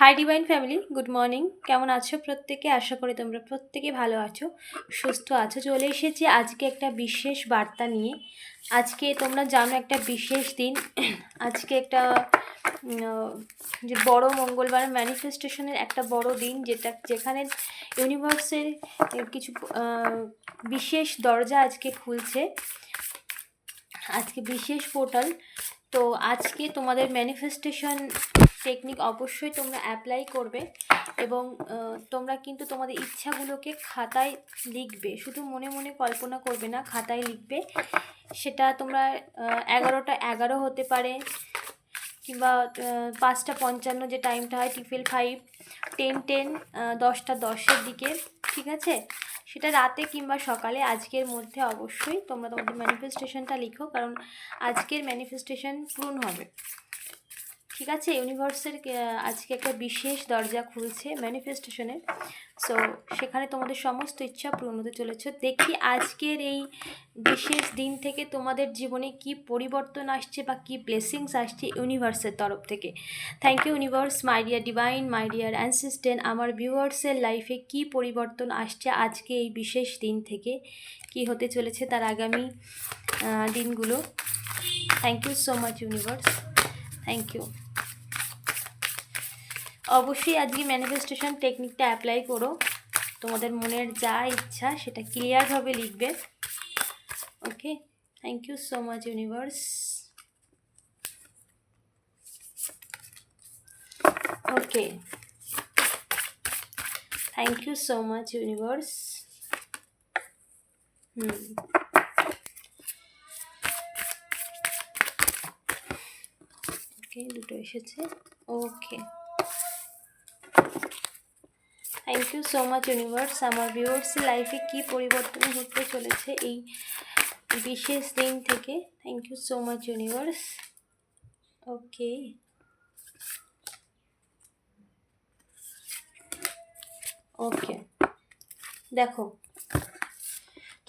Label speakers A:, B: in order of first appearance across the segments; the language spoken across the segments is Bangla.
A: Hi divine family good morning কেমন আছো প্রত্যেকে? আশা করি তোমরা প্রত্যেকে ভালো আছো, সুস্থ আছো। চলে এসেছি আজকে একটা বিশেষ বার্তা নিয়ে। আজকে তোমরা জানো একটা বিশেষ দিন। আজকে একটা যে বড় মঙ্গলবার ম্যানিফেস্টেশনের একটা বড় দিন, যেটা, যেখানে ইউনিভার্সের কিছু বিশেষ দরজা আজকে খুলছে। আজকে বিশেষ পোর্টাল তো আজকে তোমাদের ম্যানিফেস্টেশন টেকনিক অবশ্যই তোমরা অ্যাপ্লাই করবে এবং তোমরা কিন্তু তোমাদের ইচ্ছাগুলোকে খাতায় লিখবে। শুধু মনে মনে কল্পনা করবে না, খাতায় লিখবে। সেটা তোমরা এগারোটা এগারো হতে পারে কিংবা পাঁচটা পঞ্চান্ন যে টাইমটা হয় টিফেল ফাইভ টেন টেন দশটা দশের দিকে, ঠিক আছে? সেটা রাতে কিংবা সকালে, আজকের মধ্যে অবশ্যই তোমরা তোমাদের ম্যানিফেস্টেশনটা লিখো, কারণ আজকের ম্যানিফেস্টেশন পূরণ হবে। ঠিক আছে ইউনিভার্সের আজকে একটা বিশেষ দরজা খুলছে ম্যানিফেস্টেশনের সো সেখানে তোমাদের সমস্ত ইচ্ছা পূরণ হতে চলেছে। দেখি আজকের এই বিশেষ দিন থেকে তোমাদের জীবনে কি পরিবর্তন আসছে বা কি ব্লেসিংস আসছে ইউনিভার্সের তরফ থেকে। Thank you universe my dear divine my dear ancestors আমার ভিউয়ার্সের লাইফে কি পরিবর্তন আসছে আজকে এই বিশেষ দিন থেকে, কি হতে চলেছে তার আগামী দিনগুলো। Thank you so much universe thank you অবশ্যই আজকে ম্যানিফেস্টেশন টেকনিকটা অ্যাপ্লাই করো। তোমাদের মনের যা ইচ্ছা সেটা ক্লিয়ারভাবে লিখবে। Okay thank you so much universe okay thank you so much universe hmm okay দুটো এসেছে। Okay thank you so much universe আমার ভিউয়ার্স লাইফে কী পরিবর্তন ঘটতে চলেছে এই বিশেষ দিন থেকে? Thank you so much universe okay okay দেখো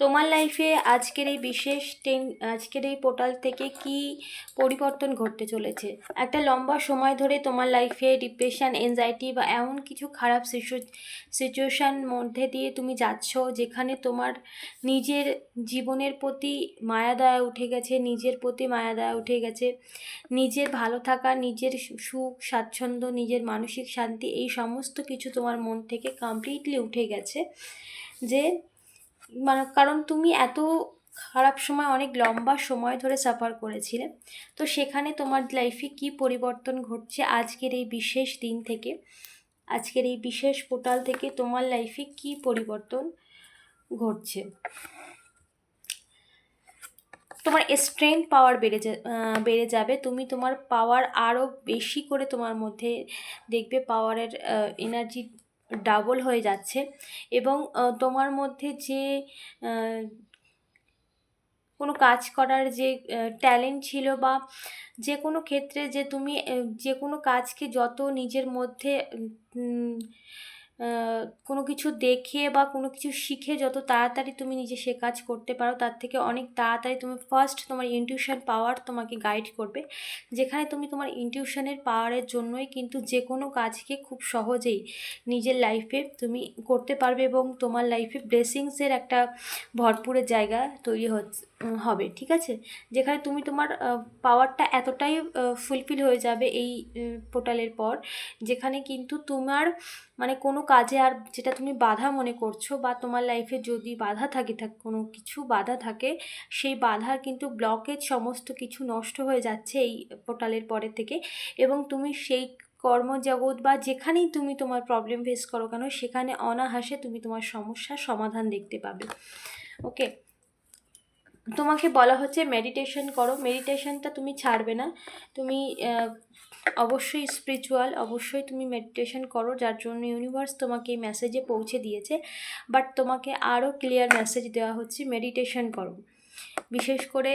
A: তোমার লাইফে আজকের এই বিশেষ টেন আজকের এই পোর্টাল থেকে কি পরিবর্তন ঘটতে চলেছে? একটা লম্বা সময় ধরে তোমার লাইফে ডিপ্রেশন এনজাইটি বা এমন কিছু খারাপ সিচুয়েশান মধ্যে দিয়ে তুমি যাচ্ছ যেখানে তোমার নিজের জীবনের প্রতি মায়া দয়া উঠে গেছে, নিজের প্রতি মায়া দয়া উঠে গেছে। নিজের ভালো থাকা, নিজের সুখ, স্বাচ্ছন্দ্য, নিজের মানসিক শান্তি এই সমস্ত কিছু তোমার মন থেকে কমপ্লিটলি উঠে গেছে। যে মানে কারণ তুমি এত খারাপ সময়, অনেক লম্বা সময় ধরে সাফার করেছিলে। তো সেখানে তোমার লাইফে কি পরিবর্তন ঘটছে আজকের এই বিশেষ দিন থেকে? আজকের এই বিশেষ পোর্টাল থেকে তোমার লাইফে কি পরিবর্তন ঘটছে? তোমার স্ট্রেংথ পাওয়ার বেড়ে বেড়ে যাবে। তুমি তোমার পাওয়ার আরও বেশি করে তোমার মধ্যে দেখবে পাওয়ারের এনার্জি ডাবল হয়ে যাচ্ছে। এবং তোমার মধ্যে যে কোনো কাজ করার যে ট্যালেন্ট ছিল বা যে কোনো ক্ষেত্রে যে তুমি যে কোনো কাজকে যত নিজের মধ্যে কোনো কিছু দেখে বা কোনো কিছু শিখে যত তাড়াতাড়ি তুমি নিজে সে কাজ করতে পারো, তার থেকে অনেক তাড়াতাড়ি তুমি ফার্স্ট তোমার ইনটিউশন পাওয়ার তোমাকে গাইড করবে। যেখানে তুমি তোমার ইনটিউশনের পাওয়ারের জন্যই কিন্তু যে কোনো কাজকে খুব সহজেই নিজের লাইফে তুমি করতে পারবে এবং তোমার লাইফে ব্লেসিংসের একটা ভরপুরের জায়গা তৈরি হচ্ছে হবে, ঠিক আছে? যেখানে তুমি তোমার পাওয়ারটা এতটাই ফুলফিল হয়ে যাবে এই পোর্টালের পর, যেখানে কিন্তু তোমার মানে কোনো কাজে আর যেটা তুমি বাধা মনে করছ বা তোমার লাইফে যদি বাধা থাকে, থাক, কোনো কিছু বাধা থাকে, সেই বাধার কিন্তু ব্লকেজ সমস্ত কিছু নষ্ট হয়ে যাচ্ছে এই পোর্টালের পরে থেকে। এবং তুমি সেই কর্মজগৎ বা যেখানেই তুমি তোমার প্রবলেম ফেস করো কেন, সেখানে অনাহাসে তুমি তোমার সমস্যার সমাধান দেখতে পাবে। ওকে তোমাকে বলা হচ্ছে মেডিটেশন করো। মেডিটেশনটা তুমি ছাড়বে না। তুমি অবশ্যই স্পিরিচুয়াল অবশ্যই তুমি মেডিটেশন করো, যার জন্য ইউনিভার্স তোমাকে এই মেসেজে পৌঁছে দিয়েছে। বাট তোমাকে আরও ক্লিয়ার মেসেজ দেওয়া হচ্ছে মেডিটেশন করো। বিশেষ করে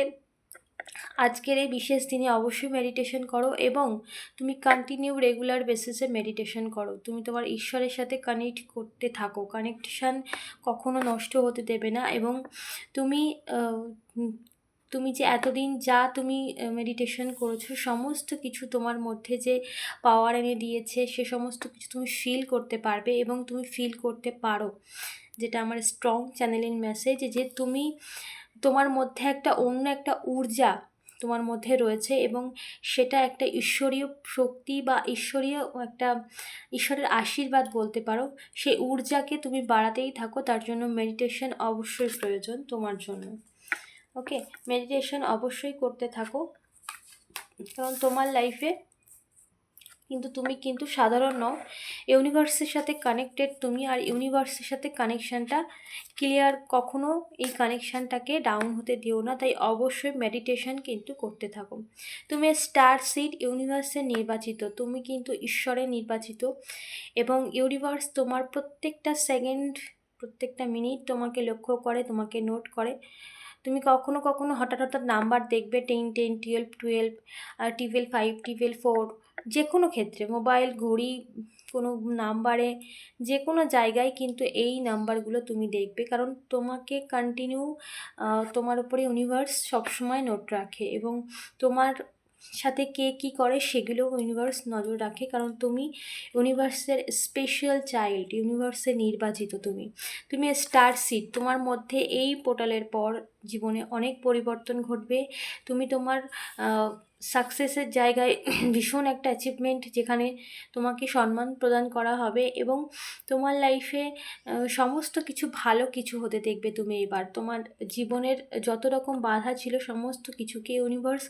A: আজকের এই বিশেষ দিনে অবশ্যই মেডিটেশন করো এবং তুমি কন্টিনিউ রেগুলার বেসিসে মেডিটেশন করো। তুমি তোমার ঈশ্বরের সাথে কানেক্ট করতে থাকো। কানেকশান কখনো নষ্ট হতে দেবে না এবং তুমি তুমি যে এতদিন যা তুমি মেডিটেশন করেছ, সমস্ত কিছু তোমার মধ্যে যে পাওয়ার এনে দিয়েছে, সে সমস্ত কিছু তুমি ফিল করতে পারবে এবং তুমি ফিল করতে পারো। যেটা আমার স্ট্রং চ্যানেলিং মেসেজ যে তুমি তোমার মধ্যে একটা অন্য একটা ঊর্জা তোমার মধ্যে রয়েছে এবং সেটা একটা ঈশ্বরীয় শক্তি বা ঈশ্বরীয় একটা ঈশ্বরের আশীর্বাদ বলতে পারো, সেই ঊর্জাকে তুমি বাড়াতেই থাকো, তার জন্য মেডিটেশন অবশ্যই প্রয়োজন তোমার জন্য। ওকে মেডিটেশন অবশ্যই করতে থাকো। কারণ তোমার লাইফে কিন্তু তুমি কিন্তু সাধারণ নও। ইউনিভার্সের সাথে কানেক্টেড তুমি আর ইউনিভার্সের সাথে কানেকশানটা ক্লিয়ার কখনো এই কানেকশানটাকে ডাউন হতে দিও না। তাই অবশ্যই মেডিটেশন কিন্তু করতে থাকো। তুমি স্টার সিড ইউনিভার্সের নির্বাচিত। তুমি কিন্তু ঈশ্বরের নির্বাচিত এবং ইউনিভার্স তোমার প্রত্যেকটা সেকেন্ড, প্রত্যেকটা মিনিট তোমাকে লক্ষ্য করে, তোমাকে নোট করে। তুমি কখনো কখনো হঠাৎ হঠাৎ নাম্বার দেখবে ten ten, twelve twelve twelve five, twelve four যে কোনো ক্ষেত্রে, মোবাইল, ঘড়ি, কোনো নাম্বারে যে কোনো জায়গায় কিন্তু এই নাম্বারগুলো তুমি দেখবে। কারণ তোমাকে কন্টিনিউ তোমার উপরে ইউনিভার্স সবসময় নোট রাখে এবং তোমার সাথে কে কী করে সেগুলোও ইউনিভার্স নজর রাখে। কারণ তুমি ইউনিভার্সের স্পেশাল চাইল্ড ইউনিভার্সের নির্বাচিত তুমি। তুমি স্টার সিট তোমার মধ্যে এই পোর্টালের পর জীবনে অনেক পরিবর্তন ঘটবে। তুমি তোমার সাকসেসের জায়গায় ভীষণ একটা অ্যাচিভমেন্ট যেখানে তোমাকে সম্মান প্রদান করা হবে এবং তোমার লাইফে সমস্ত কিছু ভালো কিছু হতে দেখবে তুমি এবার। তোমার জীবনের যত রকম বাধা ছিল, সমস্ত কিছুকে ইউনিভার্স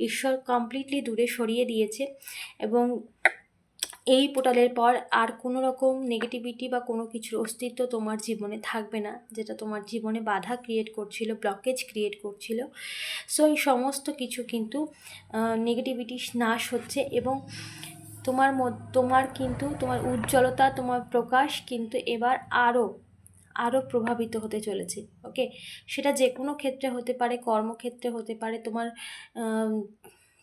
A: ঈশ্বর কমপ্লিটলি দূরে সরিয়ে দিয়েছে এবং এই পোর্টালের পর আর কোনো রকম নেগেটিভিটি বা কোনো কিছুর অস্তিত্ব তোমার জীবনে থাকবে না, যেটা তোমার জীবনে বাধা ক্রিয়েট করছিল ব্লকেজ ক্রিয়েট করছিল। সো এই সমস্ত কিছু কিন্তু নেগেটিভিটি নাশ হচ্ছে এবং তোমার তোমার কিন্তু, তোমার উজ্জ্বলতা, তোমার প্রকাশ কিন্তু এবার আরও আরও প্রভাবিত হতে চলেছে ওকে সেটা যে কোনো ক্ষেত্রে হতে পারে, কর্মক্ষেত্রে হতে পারে, তোমার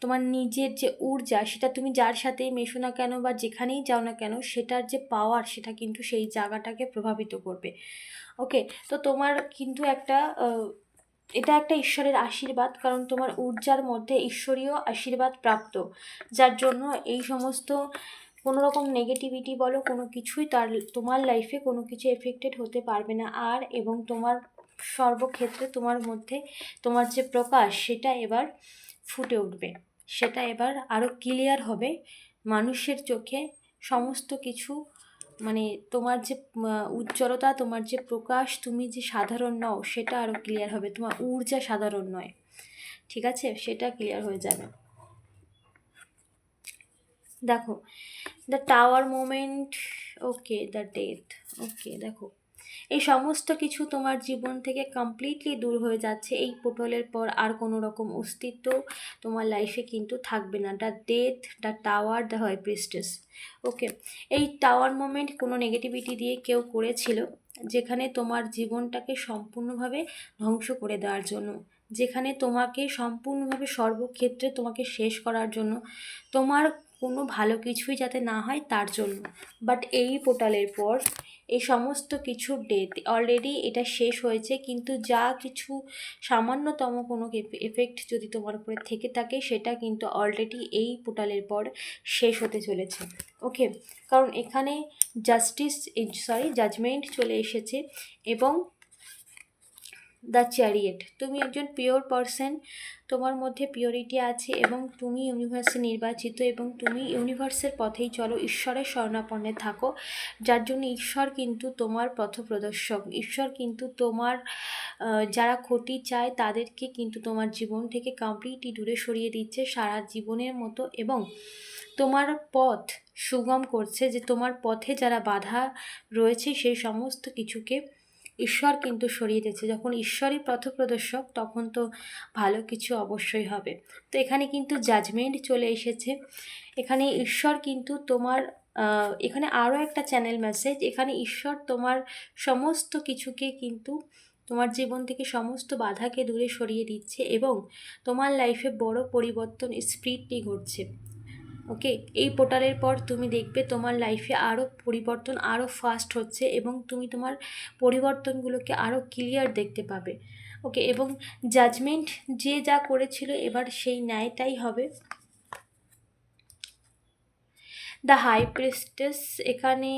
A: তোমার নিজের যে ঊর্জা, সেটা তুমি যার সাথেই মেশো না কেন বা যেখানেই যাও না কেন, সেটার যে পাওয়ার সেটা কিন্তু সেই জায়গাটাকে প্রভাবিত করবে। ওকে তো তোমার কিন্তু একটা এটা একটা ঈশ্বরের আশীর্বাদ, কারণ তোমার ঊর্জার মধ্যে ঈশ্বরীয় আশীর্বাদ প্রাপ্ত। যার জন্য এই সমস্ত কোনো রকম নেগেটিভিটি বলো, কোনো কিছুই তার, তোমার লাইফে কোনো কিছু এফেক্টেড হতে পারবে না। আর এবং তোমার সর্বক্ষেত্রে তোমার মধ্যে তোমার যে প্রকাশ, সেটা এবার ফুটে উঠবে। সেটা এবার আরও ক্লিয়ার হবে। মানুষের চোখে সমস্ত কিছু মানে তোমার যে উজ্জ্বলতা, তোমার যে প্রকাশ, তুমি যে সাধারণ নও, সেটা আরও ক্লিয়ার হবে। তোমার ঊর্জা সাধারণ নয়। ঠিক আছে? সেটা ক্লিয়ার হয়ে যাবে। দেখো the tower moment okay the death okay দেখো। এই সমস্ত কিছু তোমার জীবন থেকে কমপ্লিটলি দূর হয়ে যাচ্ছে। এই পোটলের পর আর কোনো রকম অস্তিত্ব তোমার লাইফে কিন্তু থাকবে না। The death the tower the হয় প্রিস্টেস ওকে এই টাওয়ার মোমেন্ট কোনো নেগেটিভিটি দিয়ে কেউ করেছিল, যেখানে তোমার জীবনটাকে সম্পূর্ণভাবে ধ্বংস করে দেওয়ার জন্য, যেখানে তোমাকে সম্পূর্ণভাবে সর্বক্ষেত্রে তোমাকে শেষ করার জন্য, তোমার কোনো ভালো কিছুই যাতে না হয় তার জন্য। বাট এই পোর্টালের পর এই সমস্ত কিছু ডেট অলরেডি এটা শেষ হয়েছে, কিন্তু যা কিছু সামান্যতম কোনো এফেক্ট যদি তোমার উপরে থেকে থাকে, সেটা কিন্তু অলরেডি এই পোর্টালের পর শেষ হতে চলেছে। ওকে কারণ এখানে জাস্টিস সরি জাজমেন্ট চলে এসেছে এবং দ্য চ্যারিয়েট। তুমি একজন পিওর পারসন, তোমার মধ্যে পিওরিটি আছে এবং তুমি ইউনিভার্সে নির্বাচিত এবং তুমি ইউনিভার্সের পথেই চলো, ঈশ্বরের স্বর্ণাপন্নে থাকো, যার জন্য ঈশ্বর কিন্তু তোমার পথপ্রদর্শক। ঈশ্বর কিন্তু তোমার যারা ক্ষতি চায় তাদেরকে কিন্তু তোমার জীবন থেকে কমপ্লিটলি দূরে সরিয়ে দিচ্ছে সারা জীবনের মতো এবং তোমার পথ সুগম করছে যে তোমার পথে যারা বাধা রয়েছে সেই সমস্ত কিছুকে ঈশ্বর কিন্তু সরিয়ে দিয়েছে। যখন ঈশ্বরই পথপ্রদর্শক, তখন তো ভালো কিছু অবশ্যই হবে। তো এখানে কিন্তু জাজমেন্ট চলে এসেছে। এখানে ঈশ্বর কিন্তু তোমার এখানে আরও একটা চ্যানেল মেসেজ এখানে ঈশ্বর তোমার সমস্ত কিছুকে কিন্তু, তোমার জীবন থেকে সমস্ত বাধাকে দূরে সরিয়ে দিচ্ছে এবং তোমার লাইফে বড় পরিবর্তন স্পিডলি ঘটছে। ওকে, এই পোর্টালের পর তুমি দেখবে তোমার লাইফে আরও পরিবর্তন আরও ফাস্ট হচ্ছে এবং তুমি তোমার পরিবর্তনগুলোকে আরও ক্লিয়ার দেখতে পাবে। ওকে, এবং জাজমেন্ট যে যা করেছিল এবার সেই ন্যায়টাই হবে। দ্য হাই প্রেস্টেস এখানে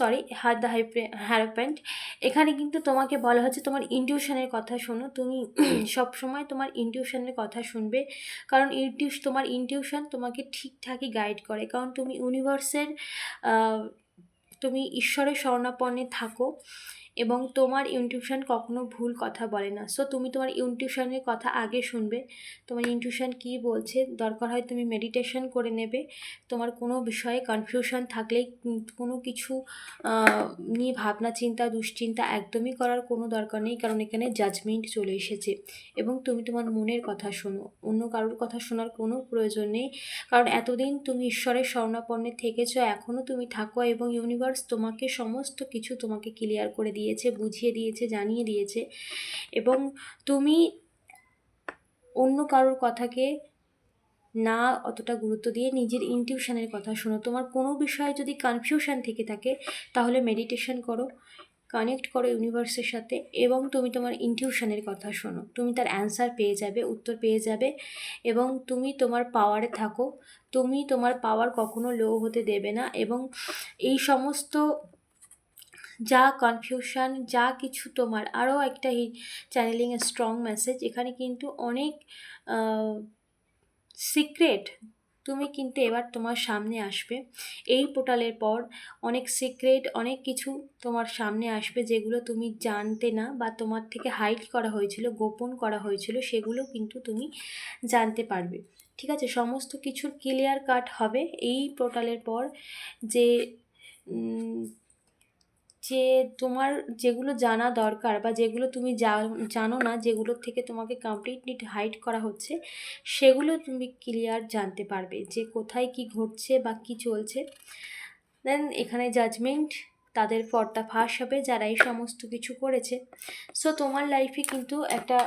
A: sorry her the high hierophant এখানে কিন্তু তোমাকে বলা হচ্ছে তোমার ইনটিউশনের কথা শোনো। তুমি সবসময় তোমার ইনটিউশনের কথা শুনবে। কারণ ইনটিউশ তোমার ইনটিউশন তোমাকে ঠিকঠাকই গাইড করে। কারণ তুমি ইউনিভার্সের তুমি ঈশ্বরের স্বর্ণাপণে থাকো। এবং তোমার ইনটিউশন কখনো ভুল কথা বলে না। সো তুমি তোমার ইনটিউশনের কথা আগে শুনবে। তোমার ইনটিউশন কী বলছে, দরকার হয় তুমি মেডিটেশন করে নেবে। তোমার কোনো বিষয়ে কনফিউশন থাকলেই উম, কোনো কিছু নিয়ে ভাবনা, চিন্তা, দুশ্চিন্তা একদমই করার কোনো দরকার নেই, কারণ এখানে জাজমেন্ট চলে এসেছে। এবং তুমি তোমার মনের কথা শোনো। অন্য কারোর কথা শোনার কোনো প্রয়োজন নেই। কারণ এতদিন তুমি ঈশ্বরের স্বর্ণাপন্নে থেকেছো এখনও তুমি থাকো এবং ইউনিভার্স তোমাকে সমস্ত কিছু তোমাকে ক্লিয়ার করে দিয়েছে, বুঝিয়ে দিয়েছে, জানিয়ে দিয়েছে। এবং তুমি অন্য কারোর কথাকে না অতটা গুরুত্ব দিয়ে নিজের ইনটিউশনের কথা শোনো। তোমার কোনো বিষয়ে যদি কনফিউশন থেকে থাকে, তাহলে মেডিটেশন করো কানেক্ট করো ইউনিভার্সের সাথে এবং তুমি তোমার ইনটিউশনের কথা শোনো। তুমি তার অ্যান্সার পেয়ে যাবে, উত্তর পেয়ে যাবে এবং তুমি তোমার পাওয়ারে থাকো। তুমি তোমার পাওয়ার কখনো লো হতে দেবে না এবং এই সমস্ত যা কনফিউশন যা কিছু তোমার। আরও একটা চ্যানেলিং স্ট্রং মেসেজ এখানে কিন্তু অনেক সিক্রেট তুমি কিন্তু এবার তোমার সামনে আসবে। এই পোর্টালের পর অনেক সিক্রেট অনেক কিছু তোমার সামনে আসবে যেগুলো তুমি জানতে না বা তোমার থেকে হাইড করা হয়েছিল, গোপন করা হয়েছিল, সেগুলো কিন্তু তুমি জানতে পারবে। ঠিক আছে? সমস্ত কিছুর ক্লিয়ার কাট হবে। এই পোর্টালের পর যে যে তোমার যেগুলো জানা দরকার বা যেগুলো তুমি জানো না যেগুলো থেকে তোমাকে কমপ্লিটলি হাইড করা হচ্ছে, সেগুলো তুমি ক্লিয়ার জানতে পারবে যে কোথায় কি ঘটছে বা কি চলছে। দেন এখানে জাজমেন্ট তাদের পর্দা ফাঁস হবে যারা এই সমস্ত কিছু করেছে। সো তোমার লাইফে কিন্তু একটা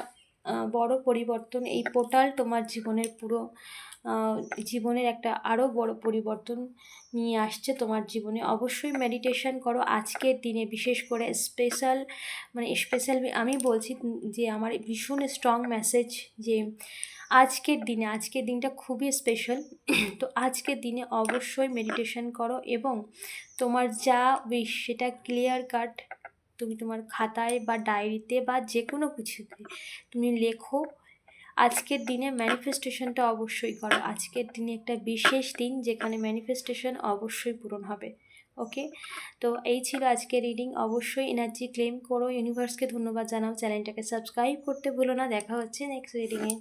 A: বড় পরিবর্তন। এই পোর্টাল তোমার জীবনের পুরো জীবনের একটা আরও বড় পরিবর্তন নিয়ে আসছে তোমার জীবনে। অবশ্যই মেডিটেশন করো। আজকের দিনে বিশেষ করে স্পেশাল মানে স্পেশাল আমি বলছি যে আমার ভীষণ স্ট্রং মেসেজ যে আজকের দিনে, আজকের দিনটা খুবই স্পেশাল তো আজকের দিনে অবশ্যই মেডিটেশন করো এবং তোমার যা উইশ সেটা ক্লিয়ার কাট তুমি তোমার খাতায় বা ডায়েরিতে বা যে কোনো কিছুতে তুমি লেখো, আজকের দিনে ম্যানিফেস্টেশনটা অবশ্যই করো। আজকের দিনে একটা বিশেষ দিন যেখানে ম্যানিফেস্টেশন অবশ্যই পূরণ হবে। ওকে? তো এই ছিল আজকের রিডিং অবশ্যই এনার্জি ক্লেম করো। ইউনিভার্সকে ধন্যবাদ জানাও। চ্যানেলটাকে সাবস্ক্রাইব করতে ভুলো না। দেখা হচ্ছে নেক্সট রিডিংয়ে